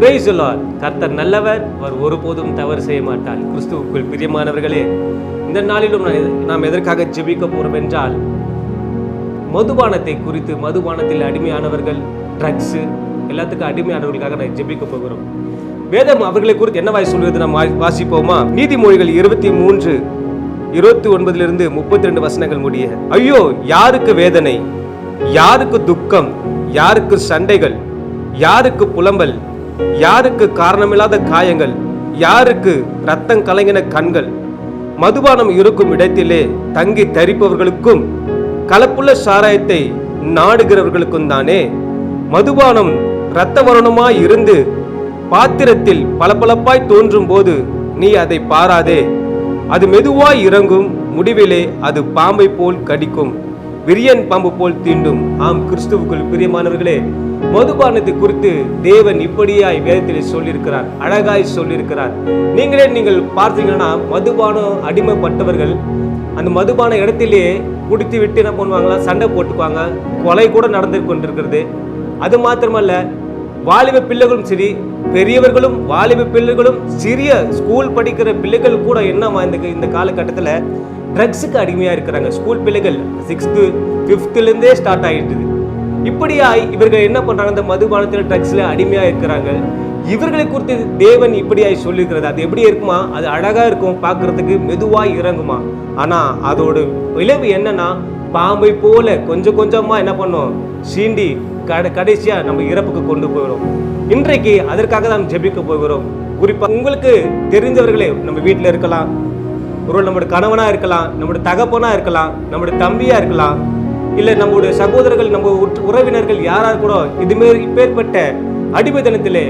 Praise கர்த்தர் நல்லவர். அவர் ஒருபோதும் தவறு செய்ய மாட்டார். கிறிஸ்துவுக்குள் பிரியமானவர்களே இந்த நாளிலும் நாம் எதற்காக ஜெபிக்க போறோம் என்றால் மதுபானத்தை குறித்து மதுபானத்தில் அடிமையானவர்கள் ட்ரக்ஸ் எல்லாத்துக்கும் அடிமையானவர்களுக்காக நான் ஜெபிக்க போகிறோம். வேதம் அவர்களை குறித்து என்னவாய் சொல்வது நாம் வா- வாசிப்போமா? நீதிமொழிகள் இருபத்தி மூன்று. இருபத்தி ஒன்பதிலிருந்து முப்பத்தி ரெண்டு வசனங்கள் முடிய ஐயோ யாருக்கு வேதனை? யாருக்கு துக்கம்? யாருக்கு சண்டைகள்? யாருக்கு புலம்பல்? யாருக்கு காரணமில்லாத காயங்கள்? யாருக்கு ரத்தம் கலங்கின கண்கள்? மதுபானம் இருக்கும் இடத்திலே தங்கி தரிப்பவர்களுக்கும் கலப்புள்ள சாராயத்தை நாடுகிறவர்களுக்கும் தானே? மதுபானம் இரத்த வருணமாய் இருந்து பாத்திரத்தில் பளபளப்பாய் தோன்றும் போது நீ அதை பாராதே. அது மெதுவாய் இறங்கும். முடிவிலே அது பாம்பை போல் கடிக்கும். விரியன் பாம்பு போல் தீண்டும். ஆம் கிறிஸ்துவுக்குள் பிரியமானவர்களே மதுபானத்தை குறித்து தேவன் இப்படியாய் வேதத்தில் சொல்லியிருக்கிறார் அழகாய் சொல்லியிருக்கிறார். நீங்களே நீங்கள் பார்த்தீங்கன்னா மதுபானம் அடிமைப்பட்டவர்கள் அந்த மதுபான இடத்திலேயே குடித்து விட்டு என்ன பண்ணுவாங்களா? சண்டை போட்டுக்குவாங்க. கொலை கூட நடந்து கொண்டிருக்கிறது. அது மாத்திரமல்ல வாலிப பிள்ளைகளும் சரி பெரியவர்களும் வாலிப பிள்ளைகளும் சிறிய ஸ்கூல் படிக்கிற பிள்ளைகள் கூட என்ன இந்த இந்த காலகட்டத்தில் ட்ரக்ஸுக்கு அடிமையாக இருக்கிறாங்க. ஸ்கூல் பிள்ளைகள் சிக்ஸ்த்து ஃபிஃப்த்துலேருந்தே ஸ்டார்ட் ஆகிட்டுது இப்படியாய் இவர்கள் என்ன பண்ணுறாங்க இந்த மதுபானத்தில் ட்ரக்ஸில் அடிமையாக இருக்கிறாங்க. இவர்களை குறித்து தேவன் இப்படியாய் சொல்லியிருக்கிறது அது எப்படி இருக்குமா? அது அழகாக இருக்கும் பார்க்குறதுக்கு மெதுவாக இறங்குமா? ஆனால் அதோட விளைவு என்னன்னா பாம்பை போல கொஞ்சம் கொஞ்சமாக என்ன பண்ணும்? சீண்டி கட கடைசியாக நம்ம இறப்புக்கு கொண்டு போகிறோம் இன்றைக்கு அதற்காக தான் ஜெபிக்க போகிறோம். குறிப்பாக உங்களுக்கு தெரிஞ்சவர்களே நம்ம வீட்டில் இருக்கலாம். ஒரு நம்முடைய கணவனாக இருக்கலாம் நம்முடைய தகப்பனாக இருக்கலாம் நம்முடைய தம்பியாக இருக்கலாம் இல்லை நம்முடைய சகோதரர்கள் நம்ம உறவினர்கள் யாராக கூட இதுமாரி இப்பேற்பட்ட அடிமைத்தனத்திலே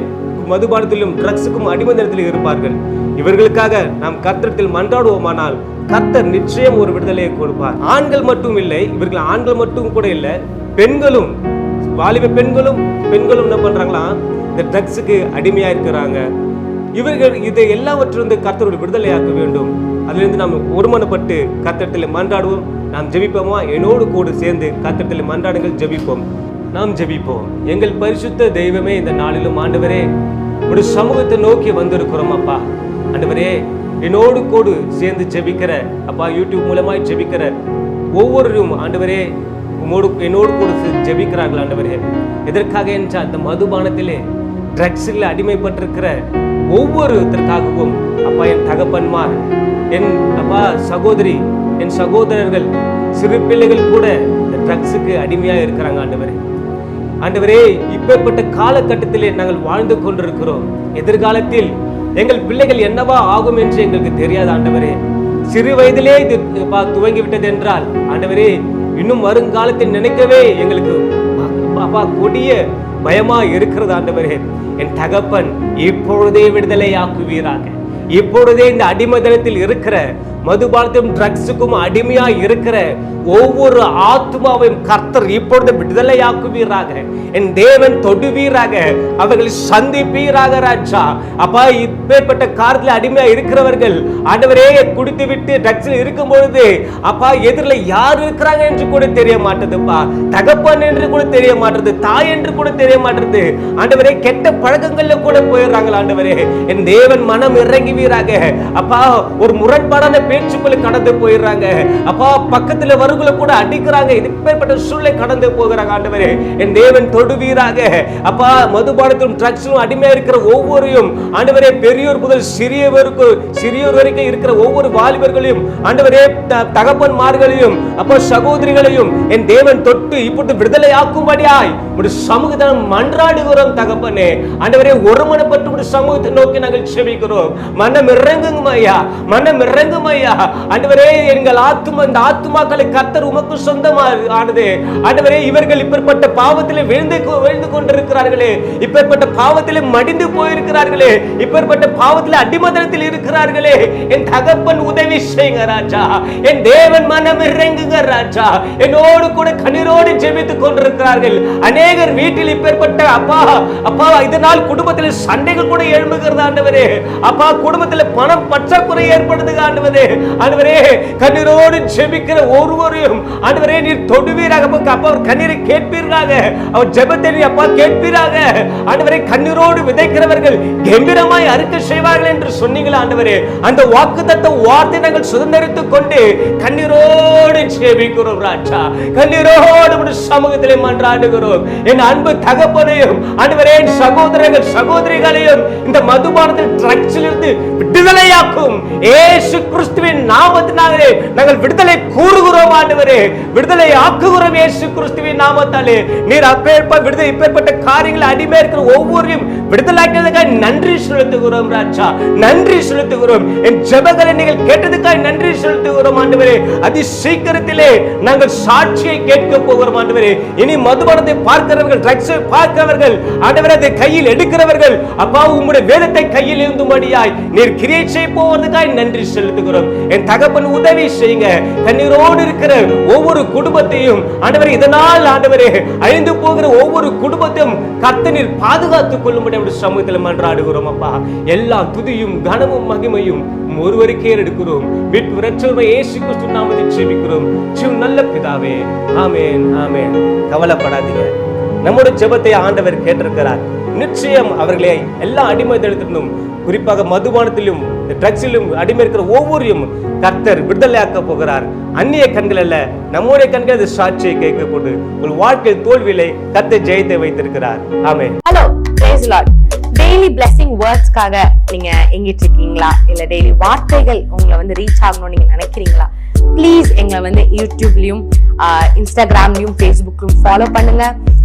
மதுபானத்திலும் ட்ரக்ஸுக்கும் அடிமைத்தனத்திலும் இருப்பார்கள். இவர்களுக்காக நாம் கர்த்தத்தில் மன்றாடுவோமானால் கர்த்தர் நிச்சயம் ஒரு விடுதலையை கொடுப்பார். ஆண்கள் மட்டும் இல்லை இவர்கள் ஆண்கள் மட்டும் கூட இல்லை பெண்களும் வாலிப பெண்களும் பெண்களும் என்ன பண்றாங்களா? இந்த ட்ரக்ஸுக்கு அடிமையா இருக்கிறாங்க இவர்கள் இதை எல்லாவற்றிலிருந்து கர்த்தருடைய விடுதலையாக்க வேண்டும். அதிலிருந்து நாம் ஒருமனப்பட்டு கர்த்தத்தில் மன்றாடுவோம். நாம் ஜெபிப்போமா? என்னோடு கூட சேர்ந்து கர்த்தத்தில் மன்றாடுங்கள் ஜெபிப்போம். நாம் ஜெபிப்போம். எங்கள் பரிசுத்த தெய்வமே இந்த நாளிலும் ஆண்டவரே ஒரு சமூகத்தை நோக்கி வந்திருக்கிறோம் அப்பா. ஆண்டவரே என்னோடு கூடு சேர்ந்து ஜெபிக்கிற அப்பா யூடியூப் மூலமாய் ஜெபிக்கிற ஒவ்வொருவரும் ஆண்டவரே உம்மோடு என்னோடு கூட ஜெபிக்கிறார்கள் ஆண்டவரே. எதற்காக என்றால் அந்த மதுபானத்திலே ட்ரக்ஸில் அடிமைப்பட்டிருக்கிற ஒவ்வொருத்தருக்காகவும் அப்பா என் தகப்பன்மார் என் அப்பா சகோதரி என் சகோதரர்கள் சிறு பிள்ளைகள் கூட இந்த ட்ரக்ஸுக்கு அடிமையாக இருக்கிறாங்க ஆண்டவரே. ஆண்டவரே இப்பேற்பட்ட காலகட்டத்திலே நாங்கள் வாழ்ந்து கொண்டிருக்கிறோம். எதிர்காலத்தில் எங்கள் பிள்ளைகள் என்னவா ஆகும் என்று எங்களுக்கு தெரியாது ஆண்டவரே. சிறு வயதிலே இது துவங்கிவிட்டது துவங்கி விட்டது என்றால் ஆண்டவரே இன்னும் வருங்காலத்தில் நினைக்கவே எங்களுக்கு அப்பா கொடிய பயமா இருக்கிறது ஆண்டவரே. என் தகப்பன் இப்பொழுதே விடுதலை ஆக்குவீராக இப்பொழுதே இந்த அடிமதனத்தில் இருக்கிற மதுபானத்தையும் ட்ரக்ஸுக்கும் அடிமையா இருக்கிற ஒவ்வொரு ஆத்மாவையும் கர்த்தர் இப்பொழுது விடுதலையாக்குவீராக. என் தேவன் தொடுவீராக. அவர்களை சந்திப்பீராக ராஜா. அப்பா இப்பேற்பட்ட காரத்தில் அடிமையா இருக்கிறவர்கள் ஆண்டவரே குடித்து விட்டு ட்ரக்ஸில் இருக்கும் பொழுது அப்பா எதிரில் யார் இருக்கிறாங்க என்று கூட தெரிய மாட்டதுப்பா தகப்பன் என்று கூட தெரிய மாட்டது தாய் என்று கூட தெரிய மாட்டது ஆண்டவரே கெட்ட பழக்கங்கள்ல கூட போயிடுறாங்களா ஆண்டவரே. என் தேவன் மனம் இறங்குவீராக. அப்பா ஒரு முரண்பாடான பேச்சுக்குள்ள கடந்து போயிடுறாங்க. அப்பா பக்கத்துல வருகுல கூட அடிக்கிறாங்க. இதுப்பேற்பட்ட சூழ்நிலை கடந்து போகிறாங்க ஆண்டவரே. என் தேவன் தொடுவீராக. அப்பா மதுபானத்திலும் ட்ரக்ஸும் அடிமையா இருக்கிற ஒவ்வொருவரையும் ஆண்டவரே பெரியோர் முதல் சிறியவருக்கு சிறியோர் வரைக்கும் இருக்கிற ஒவ்வொரு வாலிபர்களையும் ஆண்டவரே த- தகப்பன்மார்களையும் அப்போ சகோதரிகளையும் என் தேவன் தொட்டு இப்பொழுது விடுதலை ஆக்கும்படியாய் ஒரு சமூகத்தை மன்றாடுகிறோம் தகப்பனே. ஆண்டவரே ஒருமனப்பட்டு ஒரு சமூகத்தை நோக்கி நாங்கள் செபிக்கிறோம். மனம் இறங்குங்க ஐயா மனம் இறங்கும் ஐயா. ஆண்டவரே எங்கள் ஆத்துமா இந்த ஆத்துமாக்களை கத்தர் உமக்கு சொந்தமா ஆனது. ஆண்டவரே இவர்கள் இப்பேற்பட்ட பாவத்தில் விழுந்து விழுந்து கொண்டிருக்கிறார்களே. இப்பேற்பட்ட பாவத்தில் மடிந்து போயிருக்கிறார்களே. இப்பேற்பட்ட பாவத்தில் அடிமதனத்தில் இருக்கிறார்களே. என் தகப்பன் உதவி செய்யுங்க ராஜா. என் தேவன் மனம் இறங்குங்க ராஜா. என்னோடு கூட கண்ணீரோடு ஜெபித்துக் கொண்டிருக்கிறார்கள். அநே அநேகர் வீட்டில் இப்பேற்பட்ட அப்பா அப்பா இதனால் குடும்பத்தில் சண்டைகள் கூட எழும்புகிறது ஆண்டவரே. அப்பா குடும்பத்தில் பணம் பற்றாக்குறை ஏற்படுது ஆண்டவரே. ஆண்டவரே கண்ணீரோடு ஜெபிக்கிற ஒருவரையும் ஆண்டவரே நீர் தொடுவீராக. அப்பா அவர் கண்ணீரை கேட்பீராக அவர் ஜெபத்தை நீ அப்பா கேட்பீராக. ஆண்டவரே கண்ணீரோடு விதைக்கிறவர்கள் கம்பீரமாய் அறுக்க செய்வார்கள் என்று சொன்னீங்களா ஆண்டவரே? அந்த வாக்குத்தத்த வார்த்தை நாங்கள் சுதந்திரித்துக் கொண்டு கண்ணீரோடு ஜெபிக்கிறோம் ராஜா. கண்ணீரோடு சமூகத்திலே மன்றாடுகிறோம். என் அன்பு தகப்பனையும் ஆண்டவரே என் சகோதரர்கள் சகோதரிகளையும் இந்த மதுபானத்தில் ட்ரக்ஸில் இருந்து விடுதலையாக்கும். ஏசு கிறிஸ்துவின் நாமத்தினாலே நாங்கள் விடுதலை கூறுகிறோம் ஆண்டவரே. விடுதலை ஆக்குகிறோம் ஏசு கிறிஸ்துவின் நாமத்தாலே. நீர் அப்பேற்ப விடுதலை இப்பேற்பட்ட காரியங்களை அடிமை இருக்கிற ஒவ்வொருவரையும் விடுதலாக்கியதுக்காக நன்றி செலுத்துகிறோம் ராஜா. நன்றி செலுத்துகிறோம். என் ஜபங்களை நீங்கள் கேட்டதுக்காக நன்றி செலுத்துகிறோம் ஆண்டவரே. அதி சீக்கிரத்திலே நாங்கள் சாட்சியை கேட்க போகிறோம் ஆண்டவரே. இனி மதுபானத்தை பார்க்க பார்க்கிறவர்கள் ட்ரக்ஸை பார்க்கிறவர்கள் ஆண்டவரே அதை கையில் எடுக்கிறவர்கள் அப்பா உம்முடைய வேதத்தை கையில் இருந்தும்படியாய் நீர் கிரியேட் செய்ய போவதற்காக நன்றி செலுத்துகிறோம். என் தகப்பன் உதவி செய்யுங்க. தண்ணீரோடு இருக்கிற ஒவ்வொரு குடும்பத்தையும் ஆண்டவரே இதனால் ஆண்டவரே அழிந்து போகிற ஒவ்வொரு குடும்பத்தையும் கர்த்த நீர் பாதுகாத்துக் கொள்ளும்படி அப்படி சமூகத்தில் மன்றாடுகிறோம் அப்பா. எல்லா துதியும் கனமும் மகிமையும் ஒருவருக்கே எடுக்கிறோம். விட்டு விரற்றுமை ஏசு கிறிஸ்து நாமத்தில் ஜெபிக்கிறோம். ஜீவ நல்ல பிதாவே. ஆமேன் ஆமேன். கவலைப்படாதீங்க. நம்முடைய ஜெபத்தை ஆண்டவர் கேட்டிருக்கிறார். நிச்சயம் அவர்களை எல்லா அடிமை அடிமைத்தனத்திலும் குறிப்பாக மதுபானத்திலும் ட்ரக்ஸிலும் அடிமை இருக்கிற ஒவ்வொருவரையும் கர்த்தர் விடுதலையாக்க போகிறார். அந்நிய கண்கள் அல்ல நம்முடைய கண்கள் அது சாட்சியை கேட்க போது உங்கள் வாழ்க்கையில் தோல்வியிலே கர்த்தர் ஜெயத்தை வைத்திருக்கிறார். ஆமே hello praise Lord daily blessing வேர்ட்ஸ்க்காக நீங்க எங்கிட்டு இருக்கீங்களா இல்ல டெய்லி வார்த்தைகள் உங்களை வந்து ரீச் ஆகணும்னு நீங்க நினைக்கிறீங்களா? ப்ளீஸ் எங்களை வந்து யூடியூப்லயும் இன்ஸ்டாகிராம்லயும் ஃபேஸ்புக்லயும் ஃபாலோ பண்ணுங்க.